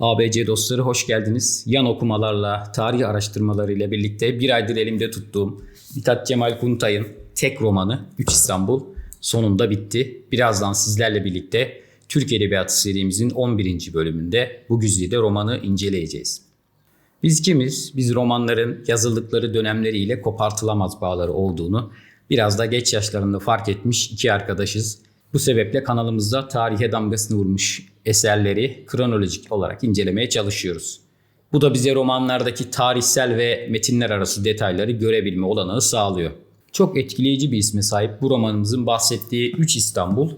ABC dostları hoş geldiniz. Yan okumalarla, tarih araştırmalarıyla birlikte bir aydır elimde tuttuğum Mithat Cemal Kuntay'ın tek romanı 3 İstanbul sonunda bitti. Birazdan sizlerle birlikte Türk Edebiyatı serimizin 11. bölümünde bu güzide romanı inceleyeceğiz. Biz kimiz? Biz romanların yazıldıkları dönemleriyle kopartılamaz bağları olduğunu biraz da geç yaşlarında fark etmiş iki arkadaşız. Bu sebeple kanalımızda tarihe damgasını vurmuş eserleri kronolojik olarak incelemeye çalışıyoruz. Bu da bize romanlardaki tarihsel ve metinler arası detayları görebilme olanağı sağlıyor. Çok etkileyici bir isme sahip bu romanımızın bahsettiği 3 İstanbul,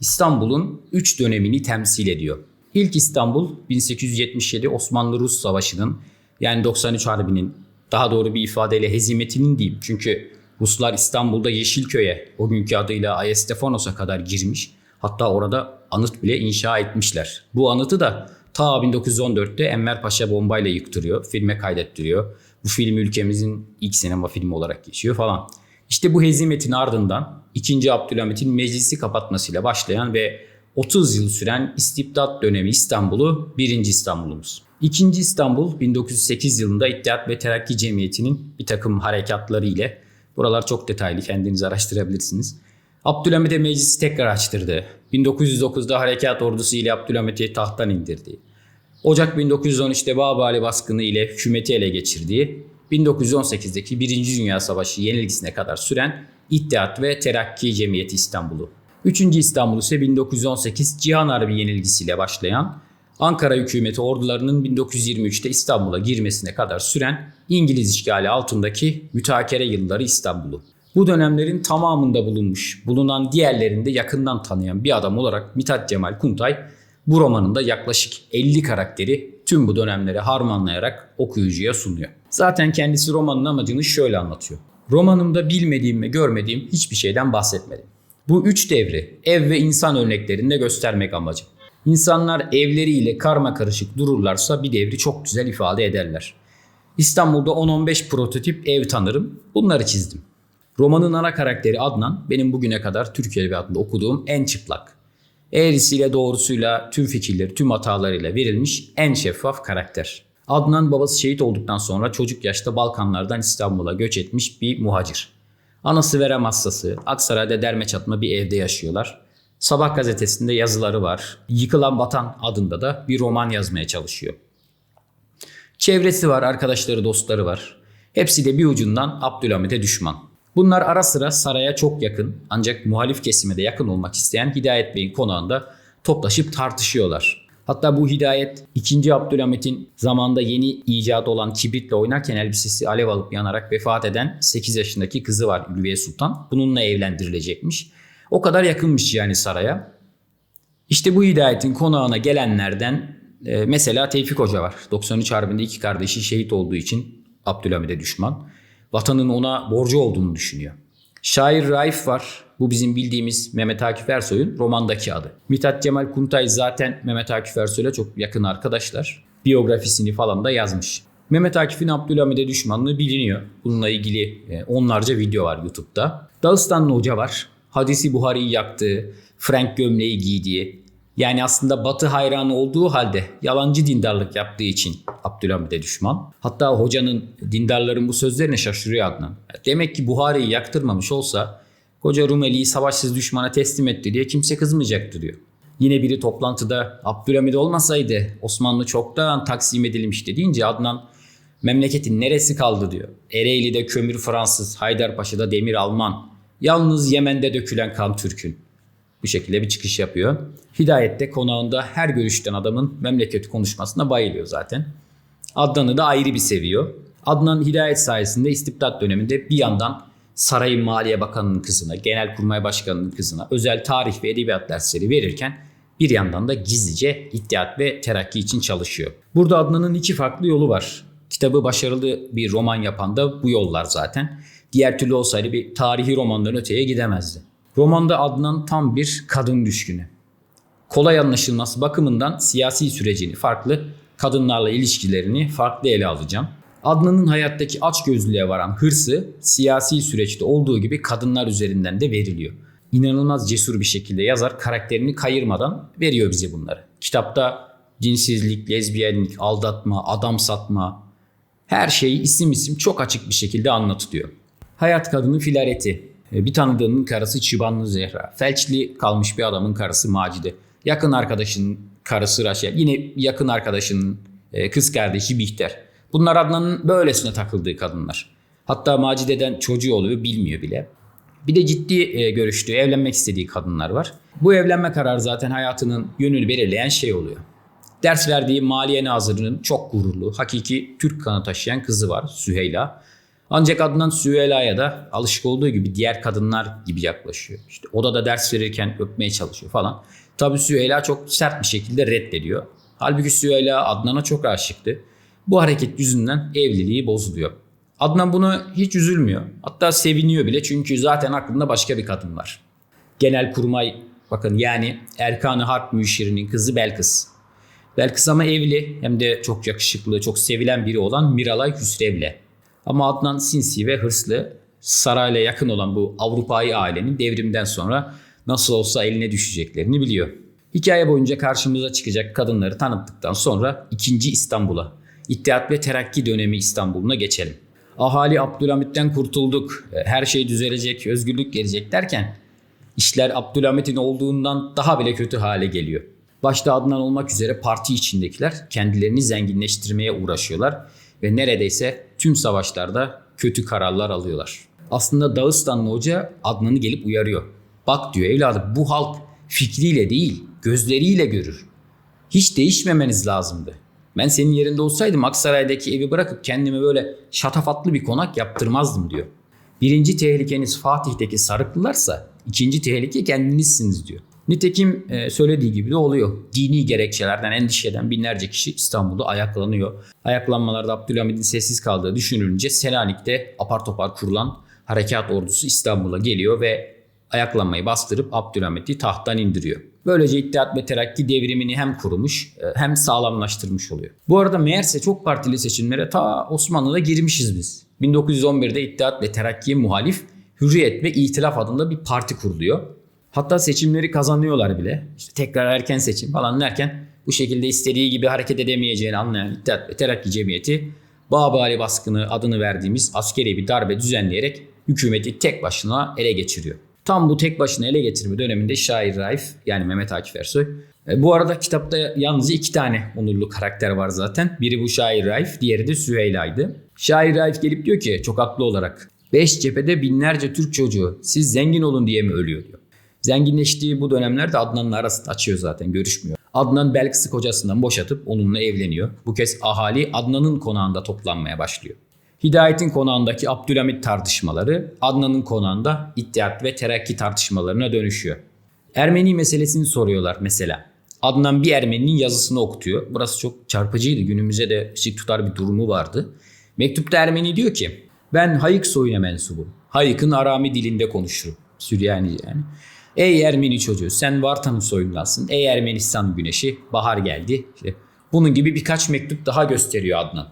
İstanbul'un 3 dönemini temsil ediyor. İlk İstanbul 1877 Osmanlı-Rus Savaşı'nın yani 93 Harbi'nin daha doğru bir ifadeyle hezimetinin diyeyim. Çünkü Ruslar İstanbul'da Yeşilköy'e o günkü adıyla Ayestefanos'a kadar girmiş. Hatta orada anıt bile inşa etmişler. Bu anıtı da ta 1914'te Enver Paşa bombayla yıktırıyor. Filme kaydettiriyor. Bu film ülkemizin ilk sinema filmi olarak geçiyor falan. İşte bu hezimetin ardından 2. Abdülhamit'in meclisi kapatmasıyla başlayan ve 30 yıl süren istibdat dönemi İstanbul'u 1. İstanbul'umuz. İkinci İstanbul 1908 yılında İttihat ve Terakki Cemiyeti'nin bir takım harekatları ile buralar çok detaylı kendiniz araştırabilirsiniz. Abdülhamit'e meclisi tekrar açtırdı. 1909'da harekat ordusu ile Abdülhamit'i tahttan indirdi. Ocak 1913'te Babali baskını ile hükümeti ele geçirdiği, 1918'deki 1. Dünya Savaşı yenilgisine kadar süren İttihat ve Terakki Cemiyeti İstanbul'u. 3. İstanbul ise 1918 Cihan Harbi yenilgisiyle başlayan Ankara hükümeti ordularının 1923'te İstanbul'a girmesine kadar süren İngiliz işgali altındaki mütakere yılları İstanbul'u. Bu dönemlerin tamamında bulunmuş, bulunan diğerlerinde yakından tanıyan bir adam olarak Mithat Cemal Kuntay bu romanında yaklaşık 50 karakteri tüm bu dönemleri harmanlayarak okuyucuya sunuyor. Zaten kendisi romanın amacını şöyle anlatıyor. Romanımda bilmediğim ve görmediğim hiçbir şeyden bahsetmedim. Bu üç devri ev ve insan örneklerinde göstermek amacım. İnsanlar evleriyle karma karışık dururlarsa bir devri çok güzel ifade ederler. İstanbul'da 10-15 prototip ev tanırım. Bunları çizdim. Romanın ana karakteri Adnan benim bugüne kadar Türk Edebiyatı'nda okuduğum en çıplak. Eğrisiyle doğrusuyla tüm fikirleri tüm hatalarıyla verilmiş en şeffaf karakter. Adnan babası şehit olduktan sonra çocuk yaşta Balkanlardan İstanbul'a göç etmiş bir muhacir. Anası verem hastası, Aksaray'da derme çatma bir evde yaşıyorlar. Sabah gazetesinde yazıları var. Yıkılan Vatan adında da bir roman yazmaya çalışıyor. Çevresi var, arkadaşları, dostları var. Hepsi de bir ucundan Abdülhamit'e düşman. Bunlar ara sıra saraya çok yakın ancak muhalif kesime de yakın olmak isteyen Hidayet Bey'in konağında toplaşıp tartışıyorlar. Hatta bu Hidayet 2. Abdülhamit'in zamanda yeni icat olan kibritle oynarken elbisesi alev alıp yanarak vefat eden 8 yaşındaki kızı var Ülviye Sultan. Bununla evlendirilecekmiş. O kadar yakınmış yani saraya. İşte bu Hidayet'in konağına gelenlerden e, mesela Tevfik Hoca var. 93 Harbi'nde iki kardeşi şehit olduğu için Abdülhamit'e düşman. Vatanın ona borcu olduğunu düşünüyor. Şair Raif var. Bu bizim bildiğimiz Mehmet Akif Ersoy'un romandaki adı. Mithat Cemal Kuntay zaten Mehmet Akif Ersoy'la çok yakın arkadaşlar. Biyografisini falan da yazmış. Mehmet Akif'in Abdülhamid'e düşmanlığı biliniyor. Bununla ilgili e, onlarca video var YouTube'da. Dağıstanlı Hoca var. Hadisi Buhari'yi yaktığı, Frank gömleği giydiği, yani aslında Batı hayranı olduğu halde yalancı dindarlık yaptığı için Abdülhamid'e düşman. Hatta hocanın dindarların bu sözlerine şaşırıyor Adnan. Demek ki Buhari'yi yaktırmamış olsa koca Rumeli'yi savaşsız düşmana teslim etti diye kimse kızmayacaktı diyor. Yine biri toplantıda Abdülhamid olmasaydı Osmanlı çoktan taksim edilmişti deyince Adnan memleketin neresi kaldı diyor. Ereğli'de kömür Fransız, Haydarpaşa'da demir Alman, yalnız Yemen'de dökülen kan Türk'ün. Bu şekilde bir çıkış yapıyor. Hidayet de konağında her görüşten adamın memleketi konuşmasına bayılıyor zaten. Adnan'ı da ayrı bir seviyor. Adnan Hidayet sayesinde istibdat döneminde bir yandan Sarayın Maliye Bakanı'nın kızına, Genelkurmay Başkanı'nın kızına özel tarih ve edebiyat dersleri verirken bir yandan da gizlice İttihat ve Terakki için çalışıyor. Burada Adnan'ın iki farklı yolu var. Kitabı başarılı bir roman yapan da bu yollar zaten. Diğer türlü olsaydı bir tarihi romandan öteye gidemezdi. Romanda Adnan tam bir kadın düşkünü. Kolay anlaşılması bakımından siyasi sürecini farklı, kadınlarla ilişkilerini farklı ele alacağım. Adnan'ın hayattaki açgözlülüğe varan hırsı siyasi süreçte olduğu gibi kadınlar üzerinden de veriliyor. İnanılmaz cesur bir şekilde yazar karakterini kayırmadan veriyor bize bunları. Kitapta cinsizlik, lezbiyenlik, aldatma, adam satma her şeyi isim isim çok açık bir şekilde anlatılıyor. Hayat kadını Filareti. E, Bir tanıdığının karısı Çıbanlı Zehra. Felçli kalmış bir adamın karısı Macide. Yakın arkadaşının karısı Raşel. Yine yakın arkadaşının e, kız kardeşi Bihter. Bunlar Adnan'ın böylesine takıldığı kadınlar. Hatta Macide'den çocuğu oluyor bilmiyor bile. Bir de ciddi e, görüştüğü, evlenmek istediği kadınlar var. Bu evlenme kararı zaten hayatının yönünü belirleyen şey oluyor. Ders verdiği Maliye Nazırı'nın çok gururlu, hakiki Türk kanı taşıyan kızı var Süheyla. Ancak Adnan Süheyla'ya da alışık olduğu gibi diğer kadınlar gibi yaklaşıyor. İşte odada ders verirken öpmeye çalışıyor falan. Tabii Süheyla çok sert bir şekilde reddediyor. Halbuki Süheyla Adnan'a çok aşıktı. Bu hareket yüzünden evliliği bozuluyor. Adnan bunu hiç üzülmüyor. Hatta seviniyor bile çünkü zaten aklında başka bir kadın var. Genelkurmay bakın yani Erkan-ı Harp Müşiri'nin kızı Belkıs. Belkıs ama evli hem de çok yakışıklı, çok sevilen biri olan Miralay Hüsrev'le. Ama Adnan sinsi ve hırslı, sarayla yakın olan bu Avrupa'yı ailenin devrimden sonra nasıl olsa eline düşeceklerini biliyor. Hikaye boyunca karşımıza çıkacak kadınları tanıttıktan sonra 2. İstanbul'a, İttihat ve Terakki dönemi İstanbul'una geçelim. Ahali Abdülhamit'ten kurtulduk, her şey düzelecek, özgürlük gelecek derken işler Abdülhamit'in olduğundan daha bile kötü hale geliyor. Başta Adnan olmak üzere parti içindekiler kendilerini zenginleştirmeye uğraşıyorlar ve neredeyse tüm savaşlarda kötü kararlar alıyorlar. Aslında Dağıstanlı Hoca Adnan'ı gelip uyarıyor. Bak diyor evladım bu halk fikriyle değil gözleriyle görür. Hiç değişmemeniz lazımdı. Ben senin yerinde olsaydım Aksaray'daki evi bırakıp kendime böyle şatafatlı bir konak yaptırmazdım diyor. Birinci tehlikeniz Fatih'teki Sarıklılarsa ikinci tehlike kendinizsiniz diyor. Nitekim e, söylediği gibi de oluyor. Dini gerekçelerden endişe eden binlerce kişi İstanbul'da ayaklanıyor. Ayaklanmalarda Abdülhamid'in sessiz kaldığı düşünülünce Selanik'te apar topar kurulan harekat ordusu İstanbul'a geliyor ve ayaklanmayı bastırıp Abdülhamit'i tahttan indiriyor. Böylece İttihat ve Terakki devrimini hem kurmuş e, hem sağlamlaştırmış oluyor. Bu arada meğerse çok partili seçimlere ta Osmanlı'da girmişiz biz. 1911'de İttihat ve Terakki'ye muhalif Hürriyet ve İtilaf adında bir parti kuruluyor. Hatta seçimleri kazanıyorlar bile. İşte tekrar erken seçim falan derken bu şekilde istediği gibi hareket edemeyeceğini anlayan İttihat Terakki Cemiyeti Babali baskını adını verdiğimiz askeri bir darbe düzenleyerek hükümeti tek başına ele geçiriyor. Tam bu tek başına ele getirme döneminde şair Raif yani Mehmet Akif Ersoy. E, bu arada kitapta yalnızca iki tane onurlu karakter var zaten. Biri bu şair Raif, diğeri de Süheyla'ydı. Şair Raif gelip diyor ki çok haklı olarak. Beş cephede binlerce Türk çocuğu siz zengin olun diye mi ölüyor diyor. Zenginleştiği bu dönemlerde Adnan'la arasını açıyor zaten görüşmüyor. Adnan Belkıs'ı kocasından boşatıp onunla evleniyor. Bu kez ahali Adnan'ın konağında toplanmaya başlıyor. Hidayet'in konağındaki Abdülhamit tartışmaları Adnan'ın konağında İttihat ve Terakki tartışmalarına dönüşüyor. Ermeni meselesini soruyorlar mesela. Adnan bir Ermeninin yazısını okutuyor. Burası çok çarpıcıydı. Günümüze de ışık tutar bir durumu vardı. Mektupta Ermeni diyor ki ben Hayık soyuna mensubum. Hayık'ın Arami dilinde konuşurum. Süryani yani. Ey Ermeni çocuğu sen Vartan'ın soyundansın. Ey Ermenistan güneşi bahar geldi. İşte bunun gibi birkaç mektup daha gösteriyor Adnan.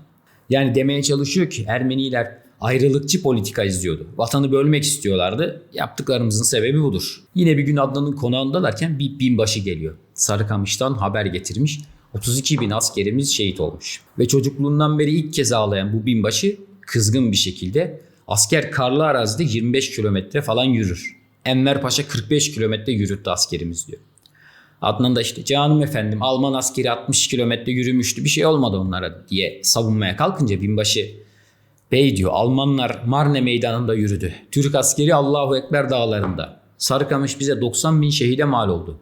Yani demeye çalışıyor ki Ermeniler ayrılıkçı politika izliyordu. Vatanı bölmek istiyorlardı. Yaptıklarımızın sebebi budur. Yine bir gün Adnan'ın konağındalarken bir binbaşı geliyor. Sarıkamış'tan haber getirmiş. 32 bin askerimiz şehit olmuş. Ve çocukluğundan beri ilk kez ağlayan bu binbaşı kızgın bir şekilde asker karlı arazide 25 kilometre falan yürür. Enver Paşa 45 kilometre yürüttü askerimiz diyor. Adnan da işte canım efendim Alman askeri 60 kilometre yürümüştü bir şey olmadı onlara diye savunmaya kalkınca binbaşı Bey diyor Almanlar Marne meydanında yürüdü. Türk askeri Allahu Ekber dağlarında. Sarıkamış bize 90 bin şehide mal oldu.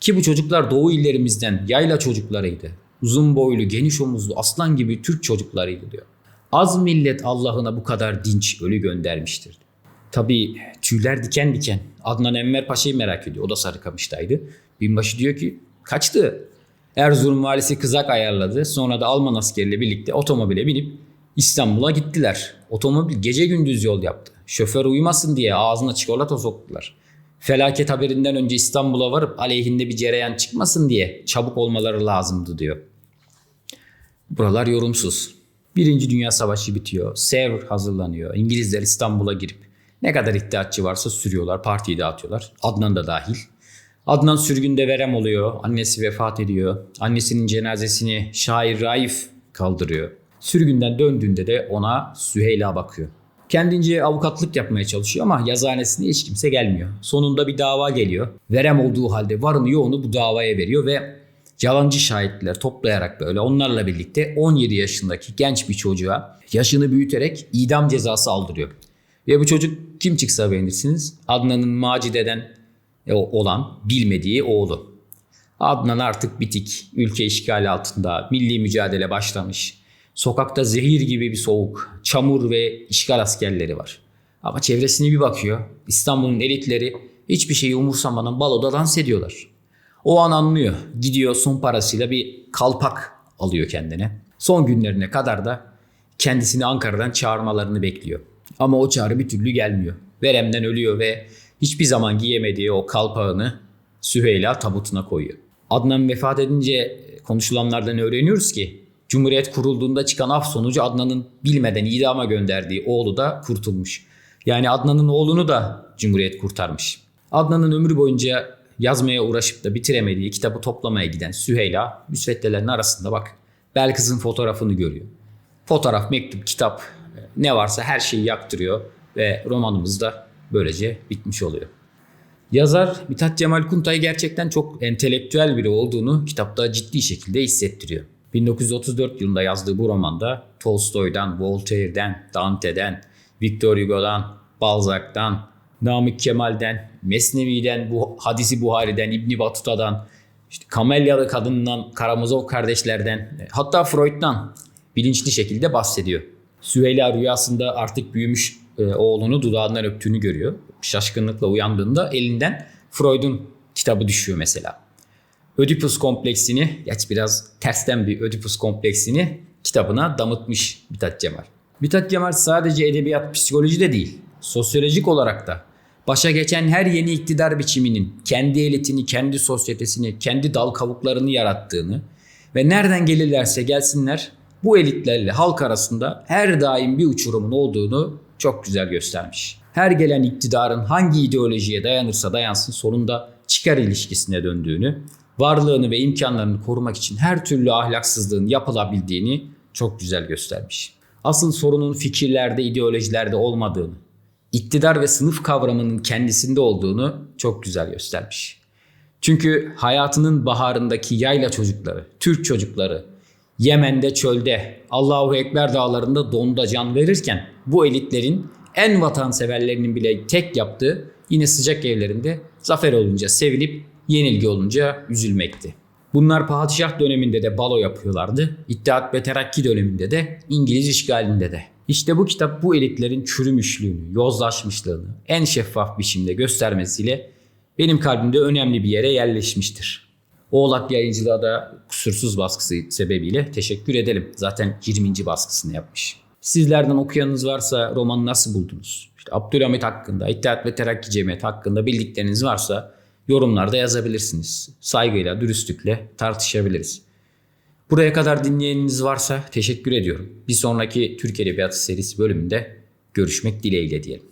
Ki bu çocuklar doğu illerimizden yayla çocuklarıydı. Uzun boylu, geniş omuzlu, aslan gibi Türk çocuklarıydı diyor. Az millet Allah'ına bu kadar dinç ölü göndermiştir. Tabii tüyler diken diken. Adnan Enver Paşa'yı merak ediyor. O da Sarıkamış'taydı. Binbaşı diyor ki kaçtı. Erzurum valisi kızak ayarladı. Sonra da Alman askeriyle birlikte otomobile binip İstanbul'a gittiler. Otomobil gece gündüz yol yaptı. Şoför uyumasın diye ağzına çikolata soktular. Felaket haberinden önce İstanbul'a varıp aleyhinde bir cereyan çıkmasın diye çabuk olmaları lazımdı diyor. Buralar yorumsuz. Birinci Dünya Savaşı bitiyor. Sevr hazırlanıyor. İngilizler İstanbul'a girip ne kadar iddiatçı varsa sürüyorlar. Partiyi dağıtıyorlar. Adnan da dahil. Adnan sürgünde verem oluyor. Annesi vefat ediyor. Annesinin cenazesini şair Raif kaldırıyor. Sürgünden döndüğünde de ona Süheyla bakıyor. Kendince avukatlık yapmaya çalışıyor ama yazıhanesine hiç kimse gelmiyor. Sonunda bir dava geliyor. Verem olduğu halde varını yoğunu bu davaya veriyor ve yalancı şahitler toplayarak böyle onlarla birlikte 17 yaşındaki genç bir çocuğa yaşını büyüterek idam cezası aldırıyor. Ve bu çocuk kim çıksa beğenirsiniz? Adnan'ın Macide'den e, olan bilmediği oğlu. Adnan artık bitik, ülke işgali altında, milli mücadele başlamış. Sokakta zehir gibi bir soğuk, çamur ve işgal askerleri var. Ama çevresine bir bakıyor. İstanbul'un elitleri hiçbir şeyi umursamadan baloda dans ediyorlar. O an anlıyor. Gidiyor son parasıyla bir kalpak alıyor kendine. Son günlerine kadar da kendisini Ankara'dan çağırmalarını bekliyor. Ama o çağrı bir türlü gelmiyor. Veremden ölüyor ve hiçbir zaman giyemediği o kalpağını Süheyla tabutuna koyuyor. Adnan vefat edince konuşulanlardan öğreniyoruz ki Cumhuriyet kurulduğunda çıkan af sonucu Adnan'ın bilmeden idama gönderdiği oğlu da kurtulmuş. Yani Adnan'ın oğlunu da Cumhuriyet kurtarmış. Adnan'ın ömrü boyunca yazmaya uğraşıp da bitiremediği kitabı toplamaya giden Süheyla müsveddelerin arasında bak Belkıs'ın fotoğrafını görüyor. Fotoğraf, mektup, kitap ne varsa her şeyi yaktırıyor ve romanımız da böylece bitmiş oluyor. Yazar Mithat Cemal Kuntay gerçekten çok entelektüel biri olduğunu kitapta ciddi şekilde hissettiriyor. 1934 yılında yazdığı bu romanda Tolstoy'dan, Voltaire'den, Dante'den, Victor Hugo'dan, Balzac'tan, Namık Kemal'den, Mesnevi'den, bu Hadisi Buhari'den, İbni Batuta'dan, işte Kamelyalı kadından, Karamazov kardeşlerden, hatta Freud'dan bilinçli şekilde bahsediyor. Süheyla rüyasında artık büyümüş e, oğlunu dudağından öptüğünü görüyor. Şaşkınlıkla uyandığında elinden Freud'un kitabı düşüyor mesela. Ödipus kompleksini, geç biraz tersten bir Ödipus kompleksini kitabına damıtmış Mithat Cemal. Mithat Cemal sadece edebiyat, psikoloji de değil, sosyolojik olarak da başa geçen her yeni iktidar biçiminin kendi elitini, kendi sosyetesini, kendi dal kavuklarını yarattığını ve nereden gelirlerse gelsinler bu elitlerle halk arasında her daim bir uçurumun olduğunu çok güzel göstermiş. Her gelen iktidarın hangi ideolojiye dayanırsa dayansın sonunda çıkar ilişkisine döndüğünü, varlığını ve imkanlarını korumak için her türlü ahlaksızlığın yapılabildiğini çok güzel göstermiş. Asıl sorunun fikirlerde, ideolojilerde olmadığını, iktidar ve sınıf kavramının kendisinde olduğunu çok güzel göstermiş. Çünkü hayatının baharındaki yayla çocukları, Türk çocukları, Yemen'de çölde, Allahu Ekber dağlarında donda can verirken bu elitlerin en vatanseverlerinin bile tek yaptığı yine sıcak evlerinde zafer olunca sevinip yenilgi olunca üzülmekti. Bunlar padişah döneminde de balo yapıyorlardı. İttihat ve Terakki döneminde de İngiliz işgalinde de. İşte bu kitap bu elitlerin çürümüşlüğünü, yozlaşmışlığını en şeffaf biçimde göstermesiyle benim kalbimde önemli bir yere yerleşmiştir. Oğlak Yayıncılığa da kusursuz baskısı sebebiyle teşekkür edelim. Zaten 20. baskısını yapmış. Sizlerden okuyanınız varsa romanı nasıl buldunuz? İşte Abdülhamit hakkında, İttihat ve Terakki Cemiyeti hakkında bildikleriniz varsa yorumlarda yazabilirsiniz. Saygıyla, dürüstlükle tartışabiliriz. Buraya kadar dinleyeniniz varsa teşekkür ediyorum. Bir sonraki Türk Edebiyatı serisi bölümünde görüşmek dileğiyle diyelim.